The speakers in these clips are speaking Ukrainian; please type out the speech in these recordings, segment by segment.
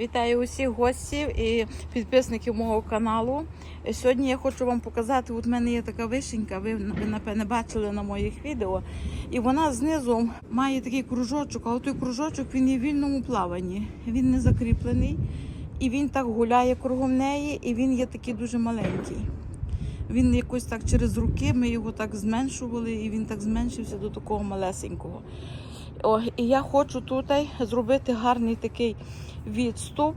Вітаю усіх гостів і підписників мого каналу. Сьогодні я хочу вам показати. От в мене є така вишенька, ви, напевне бачили на моїх відео. І вона знизу має такий кружочок, але той кружочок він є в вільному плаванні. Він не закріплений. І він так гуляє кругом неї, і він є такий дуже маленький. Він якось так через руки, ми його так зменшували, і він так зменшився до такого малесенького. О, і я хочу тут зробити гарний такий відступ,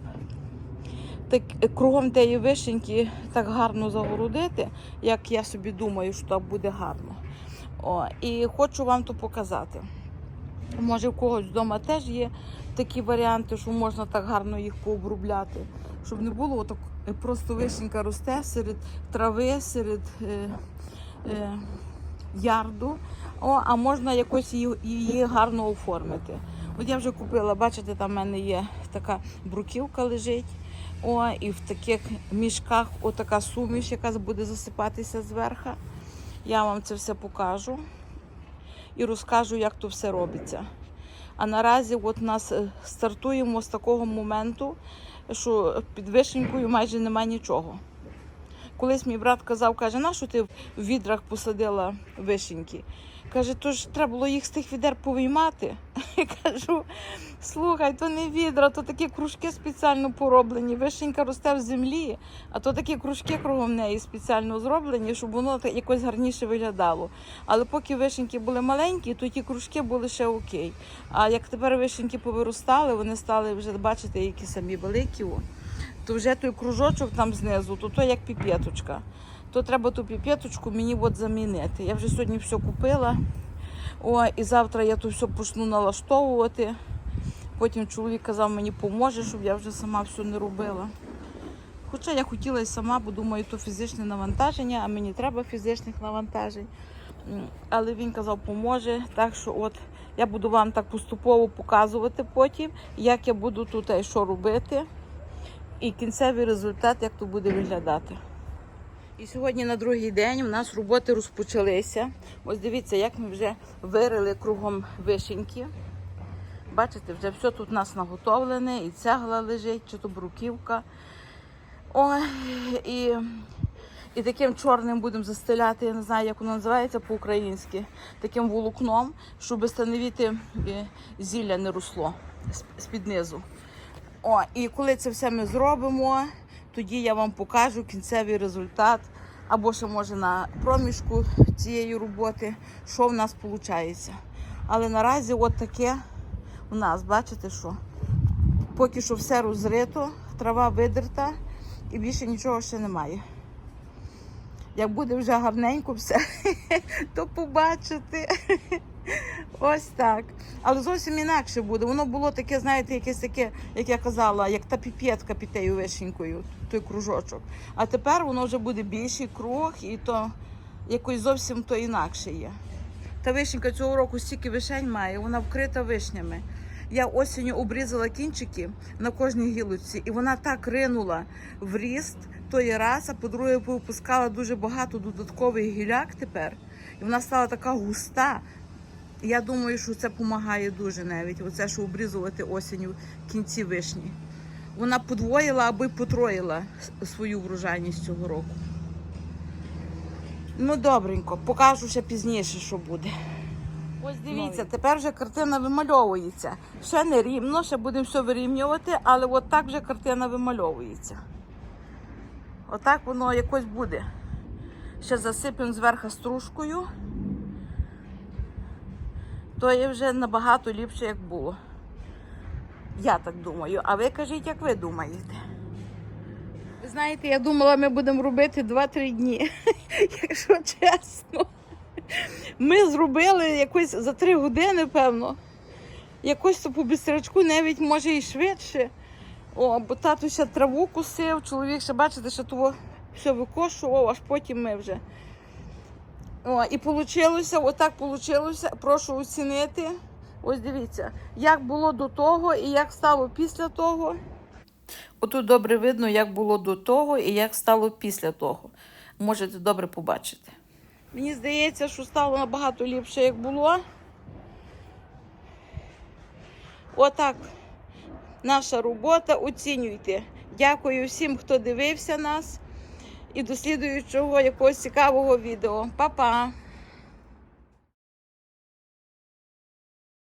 так, кругом тієї вишеньки так гарно загородити, як я собі думаю, що так буде гарно. О, і хочу вам то показати. Може, в когось вдома теж є такі варіанти, що можна так гарно їх пообробляти, щоб не було отак е, просто вишенька росте серед трави, серед е, е, ярду, О, а можна якось її, її гарно оформити. От я вже купила, бачите, там в мене є така бруківка лежить. О, і в таких мішках отака суміш, яка буде засипатися зверху. Я вам це все покажу і розкажу, як то все робиться. А наразі от нас е, стартуємо з такого моменту, що під вишенькою майже немає нічого. Колись мій брат казав, каже, на що ти в відрах посадила вишеньки? Каже, то ж треба було їх з тих відер повиймати. Я кажу, слухай, то не відра, то такі кружки спеціально пороблені. Вишенька росте в землі, а то такі кружки кругом неї спеціально зроблені, щоб воно якось гарніше виглядало. Але поки вишеньки були маленькі, то ті кружки були ще окей. А як тепер вишеньки повиростали, вони стали вже, бачите, які самі великі. То вже той кружочок там знизу, то то як піпеточка то треба ту піпеточку мені от замінити. Я вже сьогодні все купила. О, і завтра я то все почну налаштовувати. Потім чоловік казав, мені поможе, щоб я вже сама все не робила. Хоча я хотіла і сама, бо думаю, то фізичне навантаження, а мені треба фізичних навантажень. Але він казав, поможе. Так що от я буду вам так поступово показувати потім, як я буду тут і що робити. І кінцевий результат, як то буде виглядати. І сьогодні на другий день у нас роботи розпочалися. Ось дивіться, як ми вже вирили кругом вишеньки. Бачите, вже все тут у нас наготовлене, і цегла лежить, чи то бруківка. Ой, і, і таким чорним будемо застеляти, я не знаю, як воно називається по-українськи, таким волокном, щоб становити е, зілля не росло з-під низу. О, і коли це все ми зробимо, тоді я вам покажу кінцевий результат, або ще може на проміжку цієї роботи, що в нас виходить. Але наразі от таке у нас, бачите, що поки що все розрито, трава видерта і більше нічого ще немає. Як буде вже гарненько все, то побачите. Ось так. Але зовсім інакше буде. Воно було таке, знаєте, якесь таке, як я казала, як та піпетка під тією вишенькою, той кружочок. А тепер воно вже буде більший круг, і то якось зовсім то інакше є. Та вишенька цього року стільки вишень має, вона вкрита вишнями. Я осінню обрізала кінчики на кожній гілочці, і вона так ринула в ріст тої раз, а по-друге, випускала дуже багато додаткових гіляк тепер. І вона стала така густа. Я думаю, що це допомагає дуже навіть. Оце, що обрізувати осінню кінці вишні. Вона подвоїла або потроїла свою врожайність цього року. Ну, добренько, покажу ще пізніше, що буде. Ось дивіться, тепер вже картина вимальовується. Ще не рівно, ще будемо все вирівнювати, але от так вже картина вимальовується. Отак воно якось буде. Ще засипемо зверху стружкою то є вже набагато ліпше, як було. Я так думаю. А ви кажіть, як ви думаєте? Ви знаєте, я думала, ми будемо робити 2-3 дні, якщо чесно. Ми зробили якось за 3 години, певно. Якось то по бістрячку, навіть може і швидше. О, бо тато ще траву косив, чоловік ще, бачите, що того все викошував, аж потім ми вже. О, і вийшло, отак вийшло. Прошу оцінити. Ось дивіться, як було до того і як стало після того. Отут добре видно, як було до того і як стало після того. Можете добре побачити. Мені здається, що стало набагато ліпше, як було. Отак наша робота. Оцінюйте. Дякую всім, хто дивився нас. І до слідуючого якогось цікавого відео. Па-па!